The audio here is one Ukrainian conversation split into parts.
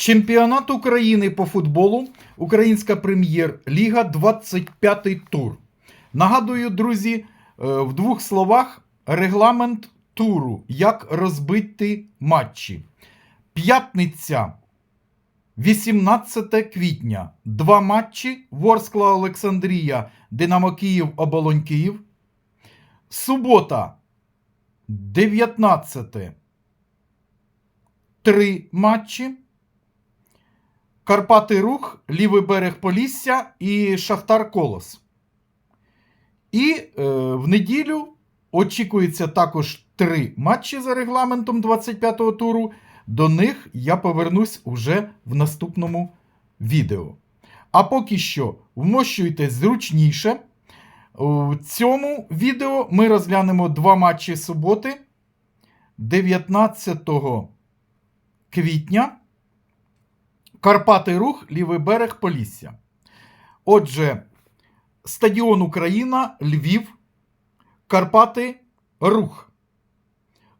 Чемпіонат України по футболу, Українська прем'єр-ліга, 25-й тур. Нагадую, друзі, е, в двох словах регламент туру. Як розбити матчі. П'ятниця, 18 квітня. Два матчі: Ворскла Олександрія, Динамо Київ, Оболонь Київ. Субота, 19. Три матчі. Карпати Рух, Лівий берег Полісся і Шахтар Колос. І е, в неділю очікується також три матчі за регламентом 25-го туру. До них я повернусь уже в наступному відео. А поки що вмощуйтесь зручніше. У цьому відео ми розглянемо два матчі суботи 19 квітня. Карпати Рух, лівий берег Полісся. Отже, стадіон Україна, Львів, Карпати Рух.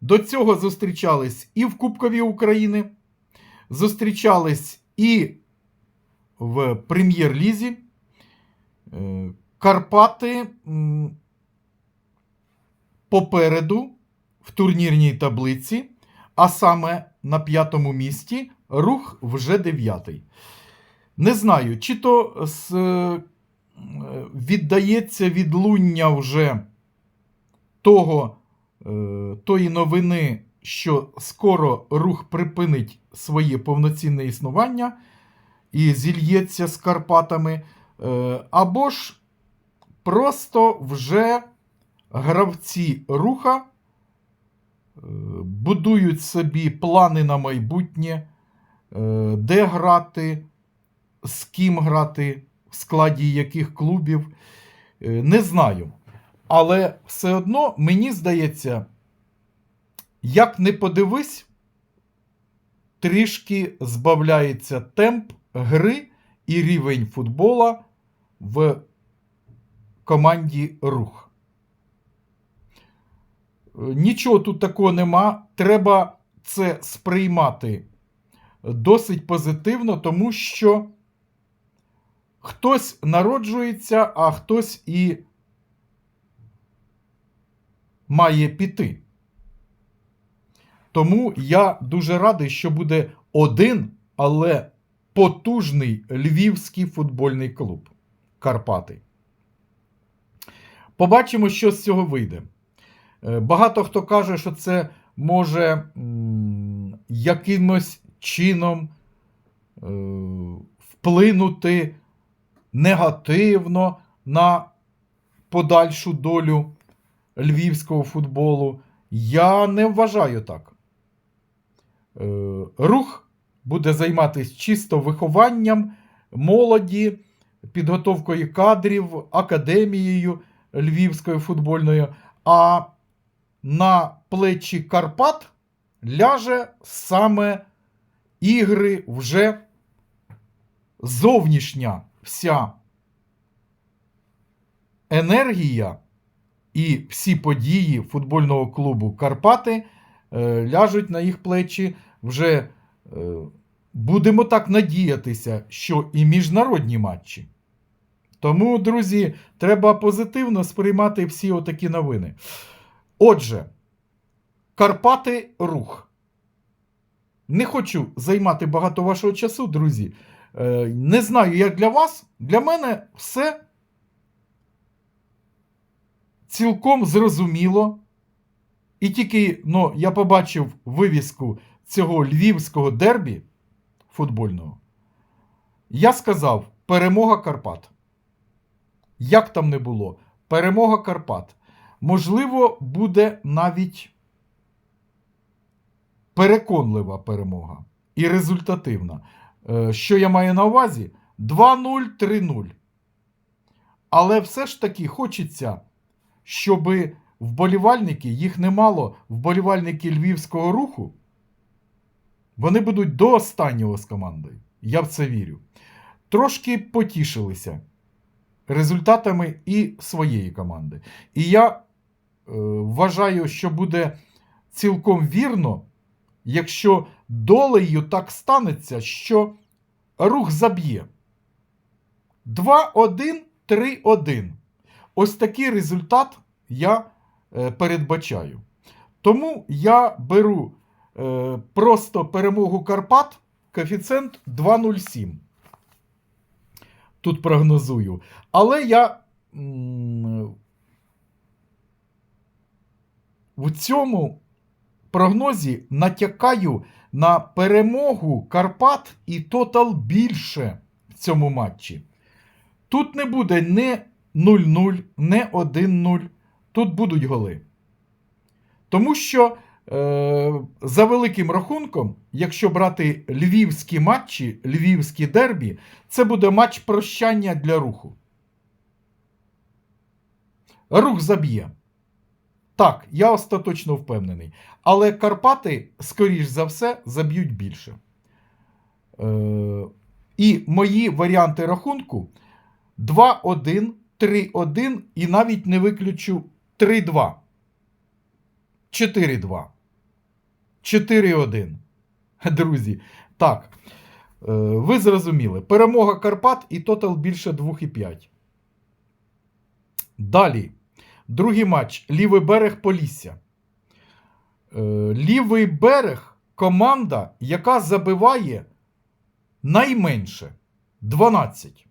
До цього зустрічались і в Кубкові України, зустрічались і в Прем'єр-лізі. Е, Карпати попереду в турнірній таблиці, а саме на п'ятому місці рух вже дев'ятий. Не знаю, чи то з, е, віддається відлуння вже того, е, тої новини, що скоро рух припинить своє повноцінне існування і зільється з Карпатами, е, або ж просто вже гравці руха будують собі плани на майбутнє, де грати, з ким грати, в складі яких клубів. Е, Не знаю. Але все одно мені здається, як не подивись, трішки збавляється темп гри і рівень футбола в команді рух. Е, Нічого тут такого нема. Треба це сприймати досить позитивно, тому що хтось народжується, а хтось і має піти. Тому я дуже радий, що буде один, але потужний львівський футбольний клуб Карпати. Побачимо, що з цього вийде. Е, Багато хто каже, що це може якимось чином е, вплинути негативно на подальшу долю львівського футболу. Я не вважаю так. Е, Рух буде займатися чисто вихованням молоді, підготовкою кадрів, академією львівською футбольною. А на плечі Карпат ляже саме ігри вже зовнішня вся енергія і всі події футбольного клубу Карпати е, ляжуть на їх плечі. Вже е, будемо так надіятися, що і міжнародні матчі. Тому, друзі, треба позитивно сприймати всі отакі новини. Отже, Карпати рух. Не хочу займати багато вашого часу, друзі. Е, Не знаю, як для вас. Для мене все цілком зрозуміло. І тільки ну, я побачив вивіску цього львівського дербі футбольного. Я сказав: перемога Карпат. Як там не було, перемога Карпат. Можливо, буде навіть переконлива перемога і результативна. Е, Що я маю на увазі? 2-0, 3-0. Але все ж таки хочеться, щоб вболівальники, їх немало, вболівальники львівського руху, вони будуть до останнього з командою. Я в це вірю. Трошки потішилися результатами і своєї команди. І я е, вважаю, що буде цілком вірно, якщо долею так станеться, що рух заб'є. 2-1, 3-1. Ось такий результат я е, передбачаю. Тому я беру е, просто перемогу Карпат, коефіцієнт 2,07. Тут прогнозую. Але я в цьому прогнозі натякаю на перемогу Карпат і тотал більше в цьому матчі. Тут не буде не 0-0, не 1-0. Тут будуть голи. Тому що е, за великим рахунком, якщо брати львівські матчі, львівські дербі, це буде матч прощання для руху. Рух заб'є. Так, я остаточно впевнений. Але Карпати, скоріш за все, заб'ють більше. Е, і мої варіанти рахунку 2-1, 3-1 і навіть не виключу 3-2. 4-2. 4-1. Друзі, так. е, Ви зрозуміли. Перемога Карпат і тотал більше 2,5. Далі. Другий матч. Лівий берег Полісся. Е, Лівий берег команда, яка забиває найменше 12.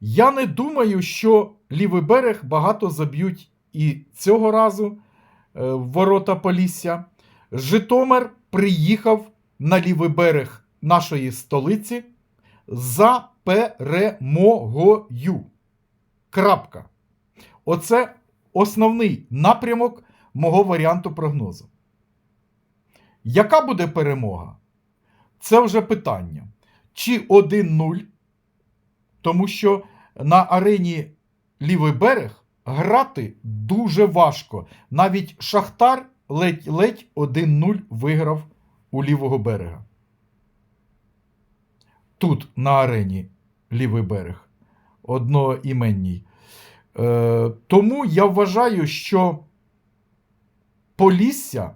Я не думаю, що лівий берег багато заб'ють і цього разу е, в ворота Полісся. Житомир приїхав на лівий берег нашої столиці за перемогою. Крапка. Оце основний напрямок мого варіанту прогнозу. Яка буде перемога? Це вже питання. Чи 1-0, тому що на арені лівий берег грати дуже важко. Навіть Шахтар ледь-ледь 1-0 виграв у лівого берега. Тут на арені лівий берег. Одноіменній. Е, тому я вважаю, що Полісся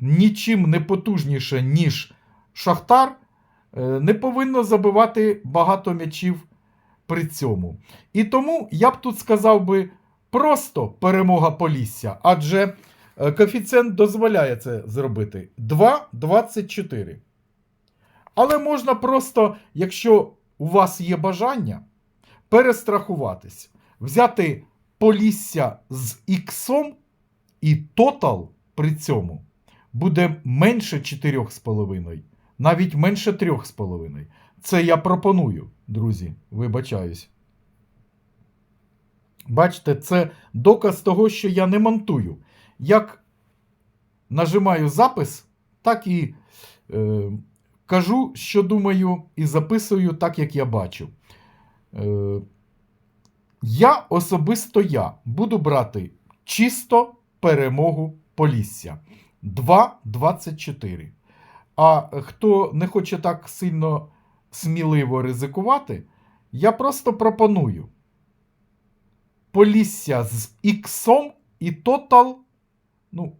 нічим не потужніше, ніж Шахтар, е, не повинно забивати багато м'ячів при цьому. І тому я б тут сказав би просто перемога Полісся, адже е, коефіцієнт дозволяє це зробити 2,24. Але можна просто, якщо у вас є бажання, перестрахуватись, взяти Полісся з іксом, і тотал при цьому буде менше 4,5, навіть менше 3,5. Це я пропоную, друзі, вибачаюсь. Бачите, це доказ того, що я не монтую. Як нажимаю запис, так і е, кажу, що думаю, і записую так, як я бачу. Е, я особисто я буду брати чисто перемогу Полісся 2,24. А хто не хоче так сильно сміливо ризикувати, я просто пропоную Полісся з іксом і тотал, ну,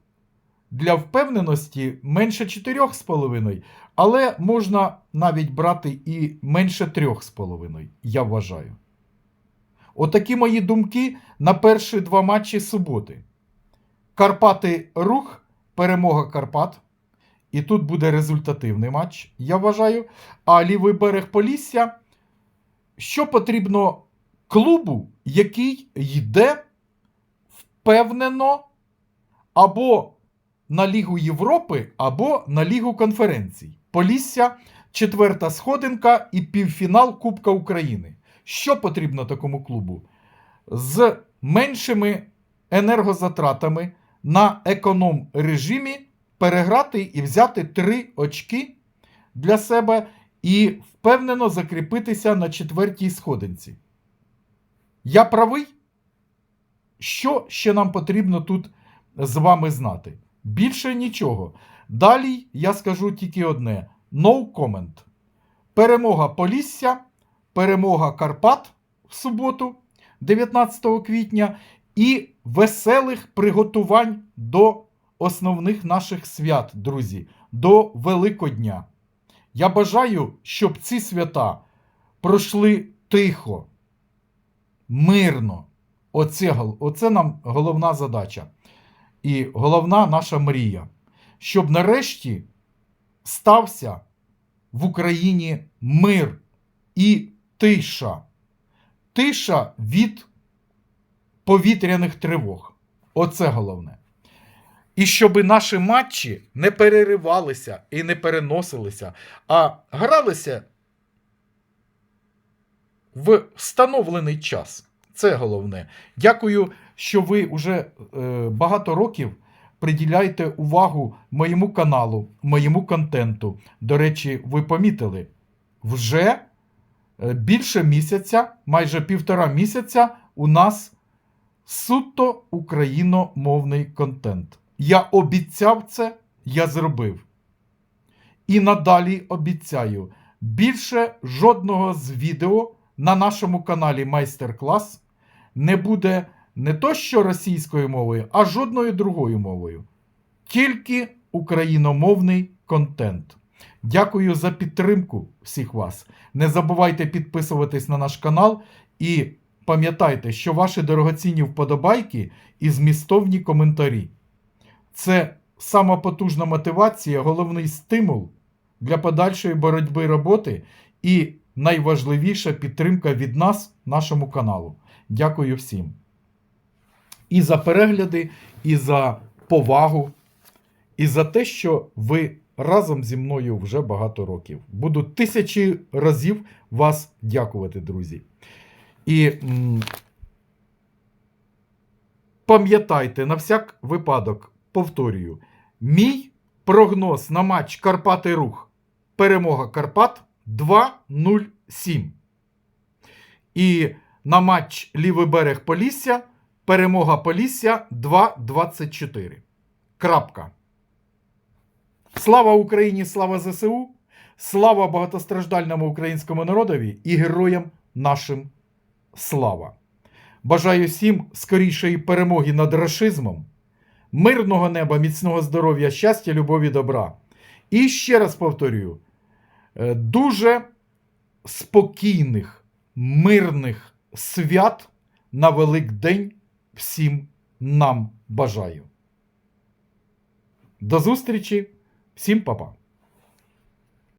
для впевненості менше 4,5, але можна навіть брати і менше 3,5, я вважаю. Отакі мої думки на перші два матчі суботи. Карпати Рух, перемога Карпат. І тут буде результативний матч, я вважаю. А лівий берег Полісся. Що потрібно клубу, який йде впевнено або на Лігу Європи, або на Лігу конференцій. Полісся, четверта сходинка і півфінал Кубка України. Що потрібно такому клубу? З меншими енергозатратами на економ режимі переграти і взяти три очки для себе і впевнено закріпитися на четвертій сходинці. Я правий? Що ще нам потрібно тут з вами знати? Більше нічого. Далі я скажу тільки одне: no comment. Перемога Полісся, перемога Карпат в суботу, 19 квітня, і веселих приготувань до основних наших свят, друзі, до Великодня. Я бажаю, щоб ці свята пройшли тихо, мирно. Оце, оце нам головна задача. І головна наша мрія. Щоб нарешті стався в Україні мир і тиша. Тиша від повітряних тривог. Оце головне. І щоб наші матчі не переривалися і не переносилися, а гралися в встановлений час. Це головне. Дякую, що ви вже е, багато років приділяєте увагу моєму каналу, моєму контенту. До речі, ви помітили, вже більше місяця, майже півтора місяця, у нас суто україномовний контент. Я обіцяв це, я зробив. І надалі обіцяю більше жодного з відео на нашому каналі майстер-клас не буде не то що російською мовою, а жодною другою мовою. Тільки україномовний контент. Дякую за підтримку всіх вас. Не забувайте підписуватись на наш канал і пам'ятайте, що ваші дорогоцінні вподобайки і змістовні коментарі. Це сама потужна мотивація, головний стимул для подальшої боротьби роботи і найважливіша підтримка від нас, нашому каналу. Дякую всім. І за перегляди, і за повагу, і за те, що ви разом зі мною вже багато років. Буду тисячі разів вас дякувати, друзі. І пам'ятайте на всяк випадок, повторюю, мій прогноз на матч Карпати Рух. Перемога Карпат 2-0-7. І на матч Лівий берег Полісся. Перемога Полісся 2-24. Крапка. Слава Україні! Слава ЗСУ! Слава багатостраждальному українському народові і героям нашим слава! Бажаю всім скорішої перемоги над рашизмом, мирного неба, міцного здоров'я, щастя, любові, добра. І ще раз повторюю: е, дуже спокійних, мирних свят на Великдень всім нам бажаю. До зустрічі, всім па-па.